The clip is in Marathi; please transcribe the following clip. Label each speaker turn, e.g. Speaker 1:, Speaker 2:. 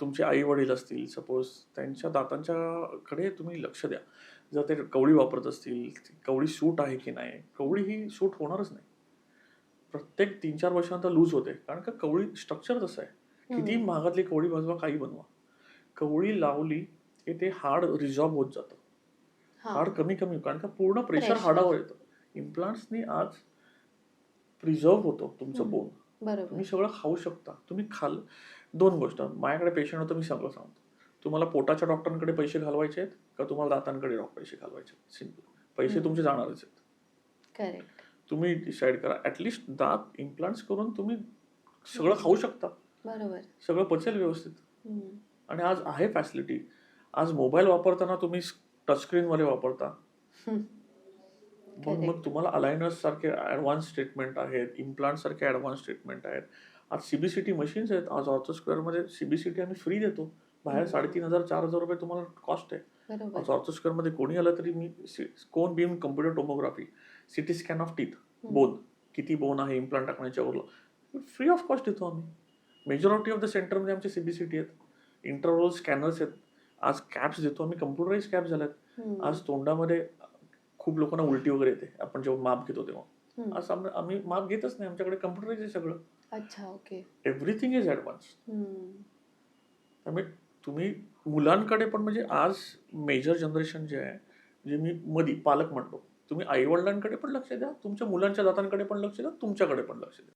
Speaker 1: तुमचे आई वडील असतील सपोज त्यांच्या दातांच्याकडे तुम्ही लक्ष द्या जर ते कवळी वापरत असतील कवळी सूट आहे की नाही कवळी ही सूट होणारच नाही प्रत्येक तीन चार वर्षानंतर लूज होते कारण का कवळी स्ट्रक्चर तसं आहे किती. महागातली कवळी बनवा काही बनवा कवळी लावली की ते हाड रिझॉर्व होत जातं. हाड कमी कमी कारण का पूर्ण प्रेशर. हाडावर येतं इम्प्लांट्सनी आज प्रिझर्व होतो तुमचं. बोन तुम्ही सगळं खाऊ शकता. तुम्ही खाल दोन गोष्ट. माझ्याकडे पेशंट होतं मी सगळं सांगतो. तुम्हाला पोटाच्या डॉक्टरांकडे पैसे घालवायचे आहेत का तुम्हाला दातांकडे पैसे घालवायचे सिंपल पैसे. तुमचे जाणारच आहेत.
Speaker 2: करेक्ट
Speaker 1: तुम्ही डिसाईड करा. ऍटलिस्ट दात इम्प्लांट्स करून तुम्ही सगळं खाऊ शकता.
Speaker 2: बरोबर.
Speaker 1: सगळं पचेल व्यवस्थित. आणि आज आहे फॅसिलिटी आज मोबाईल वापरताना तुम्ही टचस्क्रीनमध्ये वापरता. मग मग. तुम्हाला अलायनर्स सारखे ऍडव्हान्स ट्रीटमेंट आहेत इम्प्लांट सारखे ऍडव्हान्स ट्रीटमेंट आहेत. आज सीबीसीटी मशीन्स आहेत आज ऑर्थो स्क्वेअरमध्ये सीबीसीटी आम्ही फ्री देतो. बाहेर. साडेतीन हजार चार हजार रुपये तुम्हाला कॉस्ट आहे. आज ऑर्थो स्क्वेअरमध्ये कोणी आलं तरी मी cone beam computer tomography CT scan of teeth. Bone किती बोन आहे इम्प्लांट टाकण्याच्या वरलं फ्री ऑफ कॉस्ट देतो आम्ही. मेजॉरिटी ऑफ द सेंटरमध्ये आमचे सीबीसीटी आहेत. इंटररोल स्कॅनर्स आहेत. आज कॅप्स देतो आम्ही. कम्प्युटराईज कॅप झाल्यात. आज तोंडामध्ये खूप लोकांना उलटी वगैरे येते. आपण जेव्हा माप घेतो तेव्हा. आज आम्ही माप घेतच नाही. आमच्याकडे कम्प्युटराईज आहे सगळं.
Speaker 2: अच्छा ओके
Speaker 1: एव्हरीथिंग इज ॲडव्हान्स. त्यामुळे तुम्ही मुलांकडे पण म्हणजे आज मेजर जनरेशन जे आहे जे मी मधी पालक म्हणतो तुम्ही आई वडिलांकडे पण लक्ष द्या तुमच्या मुलांच्या दातांकडे पण लक्ष द्या तुमच्याकडे पण लक्ष द्या.